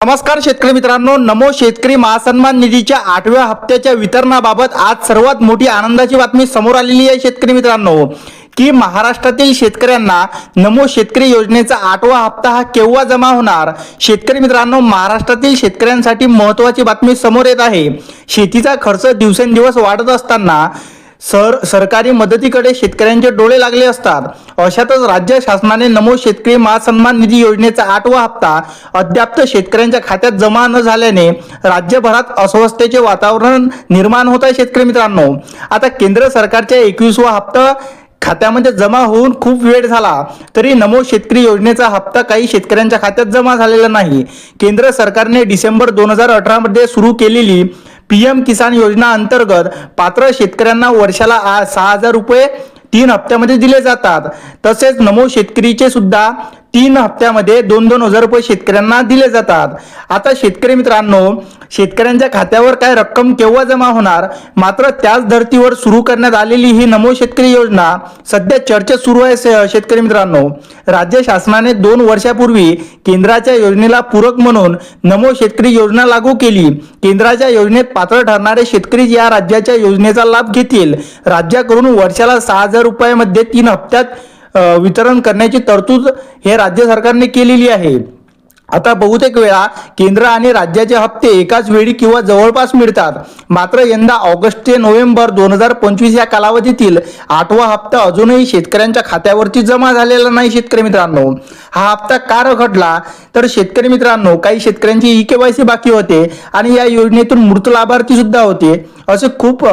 नमस्कार शेतकरी मित्रांनो नमो शेतकरी महासन्मान निधीच्या आठव्या हप्त्याच्या वितरणाबाबत आज सर्वात मोठी आनंदाची बातमी समोर आलेली आहे शेतकरी मित्रांनो की महाराष्ट्रातील शेतकऱ्यांना नमो शेतकरी योजनेचा आठवा हप्ता हा केव्हा जमा होणार? शेतकरी मित्रांनो महाराष्ट्रातील शेतकऱ्यांसाठी महत्वाची बातमी समोर येत आहे. शेतीचा खर्च दिवसेंदिवस वाढत असताना सर सरकारी मदतीकडे शेतकऱ्यांचे डोळे लागले असतात. अशातच राज्य शासनाने नमो शेतकरी महासन्मान निधी योजनेचा आठवा हप्ता अद्याप शेतकऱ्यांच्या खात्यात जमा न झाल्याने राज्यभरात अस्वस्थतेचे वातावरण निर्माण होत आहे शेतकरी मित्रांनो. आता केंद्र सरकारच्या एकवीसवा हप्ता खात्यामध्ये जमा होऊन खूप वेळ झाला तरी नमो शेतकरी योजनेचा हप्ता काही शेतकऱ्यांच्या खात्यात जमा झालेला नाही. केंद्र सरकारने डिसेंबर दोन हजार अठरामध्ये सुरू केलेली पी एम किसान योजना अंतर्गत पात्र शेतकऱ्यांना वर्षाला आ- सहा हजार रुपये तीन हप्त्यामध्ये दिले जातात. तसेच नमो शेतकरीचे सुद्धा तीन हप्त्यामध्ये दोन दोन हजार रुपये शेतकऱ्यांना दिले जातात. आता शेतकरी मित्रांनो शेतकऱ्यांच्या खात्यावर काय रक्कम केव्हा जमा होणार? मात्र त्याच धर्तीवर सुरू करण्यात आलेली ही नमो शेतकरी योजना सध्या चर्चेत सुरू आहे शेतकरी मित्रांनो. राज्य शासनाने दोन वर्षापूर्वी केंद्राच्या योजनेला पूरक म्हणून नमो शेतकरी योजना लागू केली. केंद्राच्या योजनेत पात्र ठरणारे शेतकरी या राज्याच्या योजनेचा लाभ घेतील. राज्याकडून वर्षाला सहा हजार रुपयामध्ये तीन हप्त्यात वितरण करण्याची तरतूद हे राज्य सरकारने केलेली आहे. आता बहुतेक वेळा केंद्र आणि राज्याचे हप्ते एकाच वेळी किंवा जवळपास मिळतात. मात्र यंदा ऑगस्ट ते नोव्हेंबर दोन हजार पंचवीस या कालावधीतील आठवा हप्ता अजूनही शेतकऱ्यांच्या खात्यावरती जमा झालेला नाही शेतकरी मित्रांनो. हा हप्ता का रखडला? तर शेतकरी मित्रांनो काही शेतकऱ्यांची ई के बाकी होते आणि या योजनेतून मृत लाभार्थी सुद्धा होते. असे खूप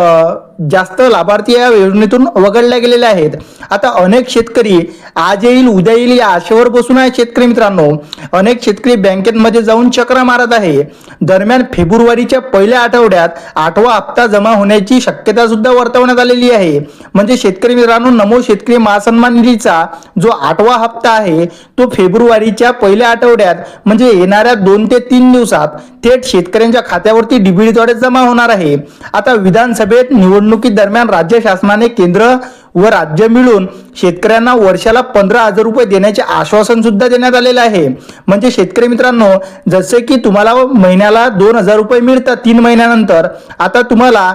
जास्त लाभार्थी या योजनेतून वगळल्या गेलेले आहेत. आता अनेक शेतकरी आज येईल उद्या येईल या आशेवर बसून आहे शेतकरी मित्रांनो. अनेक शेतकरी बँकेमध्ये जाऊन चक्र मारत आहे. दरम्यान फेब्रुवारीच्या पहिल्या आठवड्यात आठवा हप्ता जमा होण्याची शक्यता सुद्धा वर्तवण्यात आलेली आहे. म्हणजे शेतकरी मित्रांनो नमो शेतकरी महासन्मान निधीचा जो आठवा हप्ता आहे तो फेब्रुवारीच्या पहिल्या आठवड्यात म्हणजे येणाऱ्या दोन ते तीन दिवसात थेट शेतकऱ्यांच्या खात्यावरती डीबीडीद्वारे जमा होणार आहे. आता विधानसभेत निवडणुकी दरम्यान राज्य शासनाने केंद्र व राज्य मिळून शेतकऱ्यांना वर्षाला पंधरा हजार रुपये देण्याचे आश्वासन सुद्धा देण्यात आलेले आहे. म्हणजे शेतकरी मित्रांनो जसे की तुम्हाला महिन्याला दोन हजार रुपये मिळतात तीन महिन्यानंतर आता तुम्हाला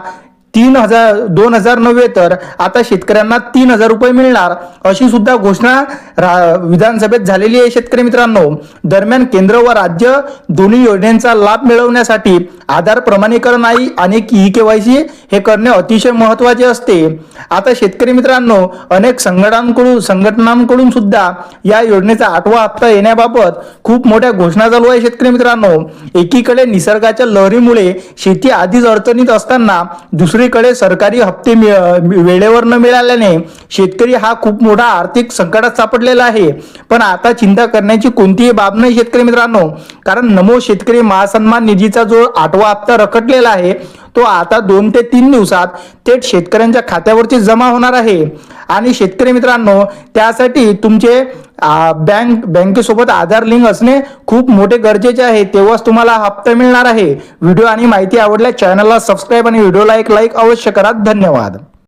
तीन हजार दोन हजार नव्हे तर आता शेतकऱ्यांना तीन हजार रुपये मिळणार अशी सुद्धा घोषणा रा- विधानसभेत झालेली आहे शेतकरी मित्रांनो. दरम्यान केंद्र व राज्य दोन्ही योजनांचा लाभ मिळवण्यासाठी आधार प्रमाणीकरण आई आणि ई के वाय सी हे करणे अतिशय महत्त्वाचे असते. आता शेतकरी मित्रांनो अनेक संघटनांकडून संघटनांकडून सुद्धा या योजनेचा आठवा हप्ता येण्याबाबत खूप मोठ्या घोषणा चालू आहे शेतकरी मित्रांनो. एकीकडे निसर्गाच्या लहरीमुळे शेती आधीच अडचणीत असताना दुसरीकडे सरकारी हप्ते वेळेवर न मिळाल्याने शेतकरी हा खूप मोठा आर्थिक संकटात सापडलेला आहे. पण आता चिंता करण्याची कोणतीही बाब नाही शेतकरी मित्रांनो. कारण नमो शेतकरी महासन्मान निधीचा जो आठवा हप्ता रखडलेला आहे. तो आता दोन ते तीन दिवसात थेट शेतकऱ्यांच्या खात्यावरती जमा होणार आहे. आणि शेतकरी मित्रांनो त्यासाठी तुमचे बँक बँकेसोबत आधार लिंक असणे खूप मोठे गरजेचे आहे. तेव्हाच तुम्हाला हप्ता मिळणार आहे. व्हिडिओ आणि माहिती आवडल्या चॅनलला सबस्क्राईब आणि व्हिडिओला एक लाईक अवश्य करा. धन्यवाद.